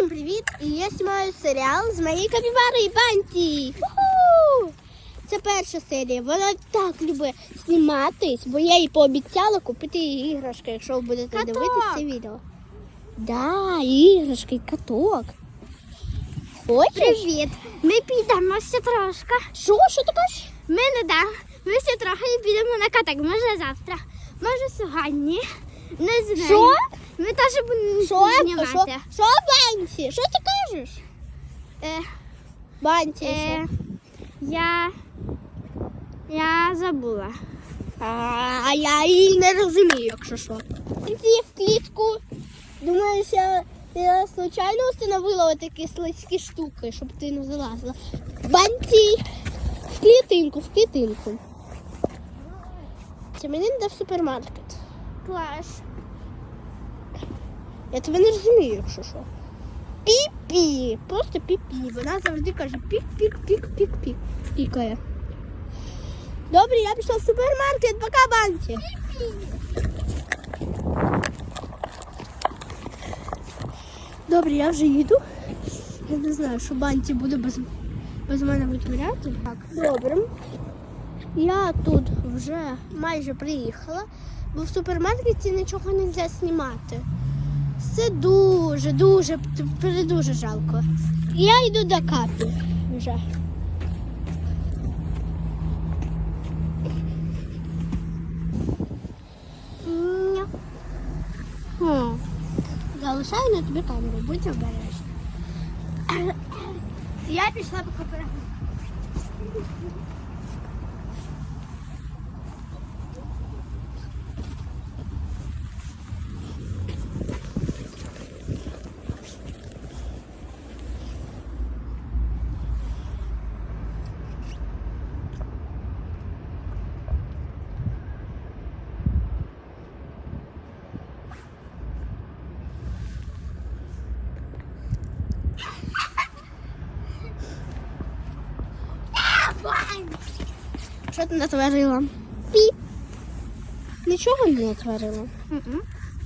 Всім привіт! І я знімаю серіал з моєю капібарою Банті. Уху! Це перша серія. Вона так любить зніматись, бо я їй пообіцяла купити їй іграшки, якщо ви будете Каток! дивитися це відео. Да, іграшки, каток. Хочеш? Привіт! Ми підемо ще трошки. Що? Що ти кажеш? Ми не да. Ми ще трохи підемо на каток. Може завтра, може сьогодні. Не знаю. Що? Ми теж будемо знімати. Що, Банті? Що ти кажеш? Е, Банті, е, я, я забула. А, я її не розумію, якщо що. Ти в клітку. Думаєш, я, я случайно встановила такі слизькі штуки, щоб ти не залазила. Банті! В клітинку, в клітинку. Це мені не дав супермаркет. Клас. Я тебе не розумію, якщо що. Пі-пі. Просто пі-пі. Вона завжди каже пік-пік-пік-пік-пік. Пікає. Добре, я пішла в супермаркет, пока банті. Добре, я вже їду. Я не знаю, що банті буде без, без мене витворяти. Так, добре. Я тут вже майже приїхала, бо в супермаркеті нічого не можна знімати. Це дуже, дуже, дуже жалко. Я йду до капі вже. Залишаю на тобі камеру, будь обережна. Я пішла по кафе. Що ти натворила? Піп. Нічого не натворила.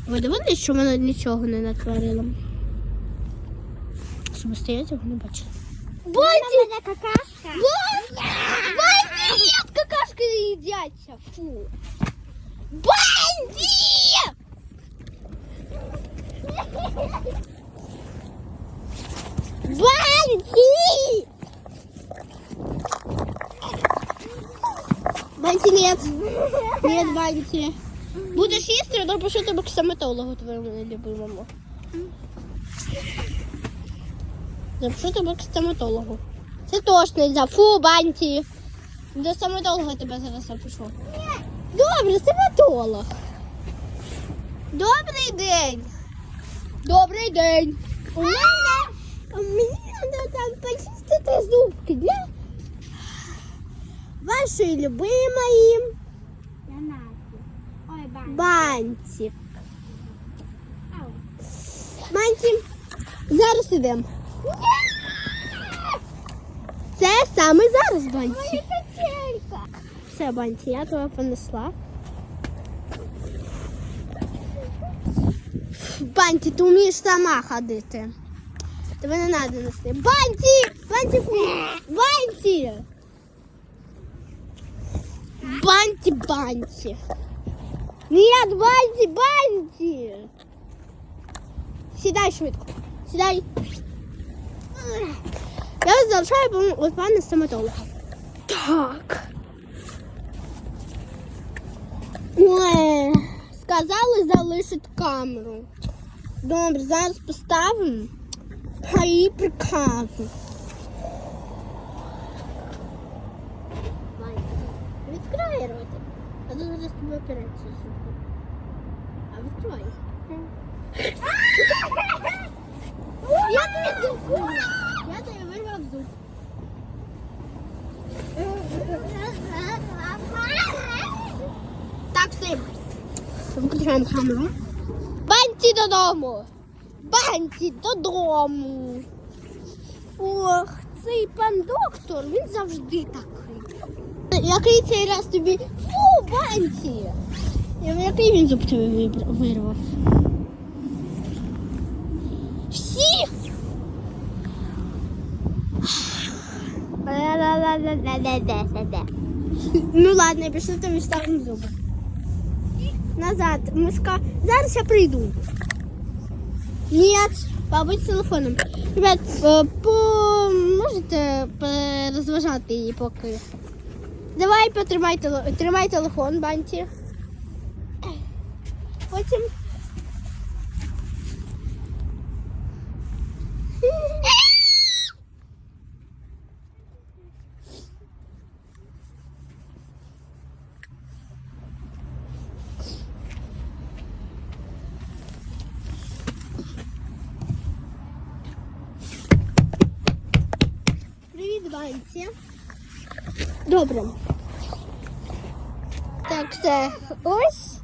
Ви дивились, що вона нічого не натворила? Самостоятельно не бачила. Боді! мене какашка. Банді! Какашки не їдяться. Фу. Банді! Банті, нет. Нет, Банті. Будеш їсти, то пишу тебе к стоматологу твоєму любимому. Запишу тебе к стоматологу. Це точно нельзя. Фу, Банті. До стоматолога тебе зараз запишу. Добре, стоматолог. Добрий день. Добрий день. У мене мені треба там почистити зубки для Я Насті. Ой, банті. бантик. Зараз ідемо. Це саме зараз. Качелька. Все, Банті, я тебе понесла. Банті, ти вмієш сама ходити. Тебе не треба нести. Банті! Банті! Банті! Банті. Нет, банті, банті. Сідай швидко. Сідай. Я залишаю від пана стоматолога. Так. Ой, сказали залишити камеру. Добре, зараз поставимо по її приказу. Відкривай ротик. А то зараз тобі операцію зроблю. А відкривай. Я тобі зуб. Я тобі вирвав зуб. Так, все. Виключаємо камеру. Банті додому. Банті додому. Ох, цей пан доктор, він завжди такий. Тобто, який цей раз тобі фу, банці. Який він зуб тобі вирвав? Всі! Ну ладно, пішли тобі ставимо зуби. Назад. Ми. Зараз я прийду. Нет, побудь з телефоном. Ребят, е, по... можете розважати її поки. Давай потримай тримай телефон, банті. Потім. Привіт, банці. Добре. Так, все. Ось.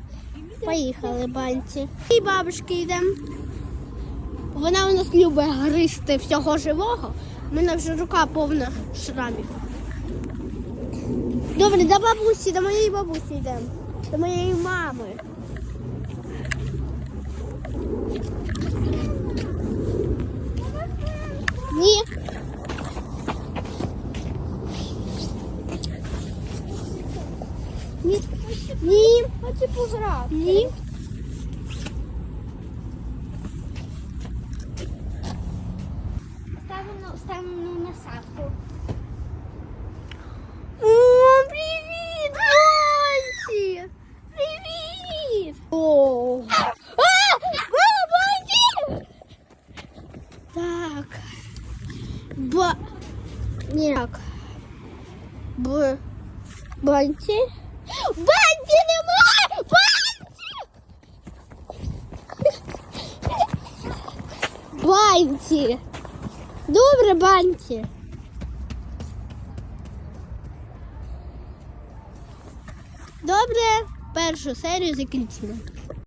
Поїхали, банці. І бабушки йдемо. Вона у нас любить гризти всього живого. У мене вже рука повна шрамів. Добре, до бабусі, до моєї бабусі йдемо. До моєї мами. Ні. Ні. Хочу пограти. Ні. Ставимо, ставимо на насадку. О, привіт, Банті! Привіт! О! А! Мама, Банті! Так. Ба... Ні. Так. Б... Банті? Банті Банті! Добре, Банті. Добре, першу серію закінчено.